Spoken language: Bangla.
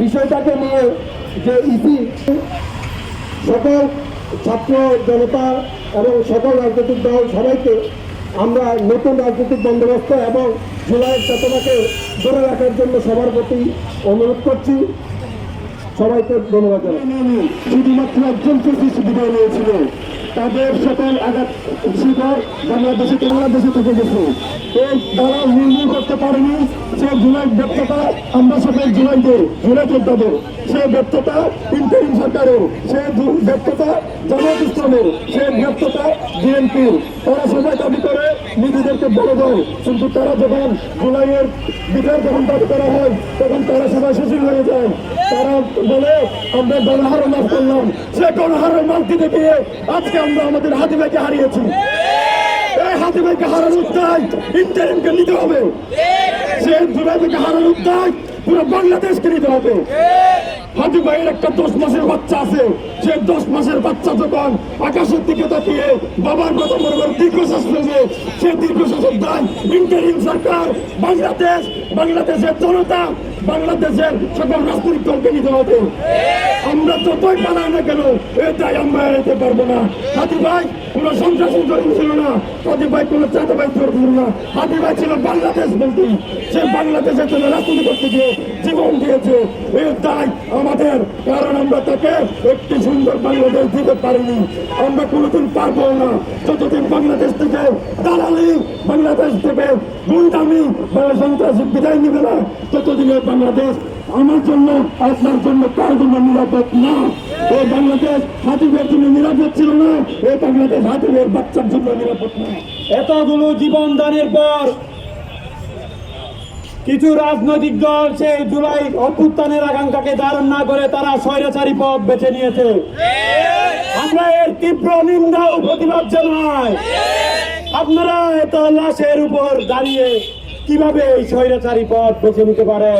বিষয়টাকে নিয়ে যে ইসি সকল ছাত্র জনতা এবং সকল রাজনৈতিক দল সবাইকে আমরা নতুন রাজনৈতিক বন্দোবস্ত এবং জুলাইয়ের চেতনাকে ধরে রাখার জন্য সবার প্রতি অনুরোধ করছি। সবাইকে ধন্যবাদ শুধুমাত্র একজন ফেসিস বিদায় নিয়েছিল, তাদের সকল আঘাত বাংলাদেশে বাংলাদেশে থেকে গেছে। তারা নির্মূল করতে পারেনি, সে জুলাই ব্যর্থতা আমরা সকল জুলাইদের জুলাই যোদ্ধাদের সে ব্যর্থতা ইন্টারিম সরকারের, সে ব্যর্থতা জামাত ইসলামের সে ব্যর্থতা বিএনপির। তারা সবাই দাবি করে নিজেদেরকে বড় দেয়, কিন্তু তারা যখন জুলাইয়ের বিচার যখন দাবি করা হয়, তখন তারা সবাই সুশীল হয়ে যায়। তারা বলে, আমরা গণহার মাফ করলাম। সে গণহারের মাফ দিতে গিয়ে আজকে আমরা আমাদের হাতি হারিয়েছি। হাতি ভাইকে হারানোর দায় ইন্টারিমকে নিতে হবে। সে জুলাই থেকে হারানোর দায় পুরো বাংলাদেশকে নিতে হবে। হাজি ভাইয়ের একটা দশ মাসের বাচ্চা আছে। সে দশ মাসের বাচ্চা যখন আকাশের দিকে তাকিয়ে বাবার কথা মনে করে দীর্ঘশ্বাস ফেলবে, সে দীর্ঘশ্বাসের দায় ইন্টারিম সরকার, বাংলাদেশ, বাংলাদেশের জনতা, বাংলাদেশের সকল রাজনৈতিক দলকে নিতে হবে। আমরা যতই পালাই না কেন এটাই আমরা এড়াতে পারব না। হাতি ভাই কোন সন্ত্রাসী জড়িত ছিল না। হাতি ভাই কোন চাঁদা ভাই জড়িত ছিল না। হাতি ভাই ছিল বাংলাদেশ বলতে। সে বাংলাদেশের জন্য রাজনীতি করতে গিয়ে জীবন দিয়েছে। এর দায় আমাদের কারণ আমরা তাকে একটি সুন্দর বাংলাদেশ দিতে পারিনি। আমরা কোনোদিন পারব না। যতদিন বাংলাদেশ থেকে দালালি বাংলাদেশ থেকে গুন্ডামি বা সন্ত্রাসী বিদায় নিবে না, ততদিনে বাংলাদেশ আমার জন্য, আপনার জন্য কার জন্য নিরাপদ না। এই বাংলাদেশ হাতিবের জন্য নিরাপদ ছিল না, এই বাংলাদেশ হাতিবের বাচ্চার জন্য নিরাপদ না। এতগুলো জীবন দানের পর কিছু রাজনৈতিক দল সেই জুলাই অভ্যুত্থানের আকাঙ্ক্ষাকে ধারণ না করে তারা স্বৈরাচারী পথ বেছে নিয়েছে। আমরা এর তীব্র নিন্দা ও প্রতিবাদ জানাই। আপনারা এত লাশের উপর দাঁড়িয়ে কীভাবে এই স্বৈরাচারী পথ বেছে নিতে পারে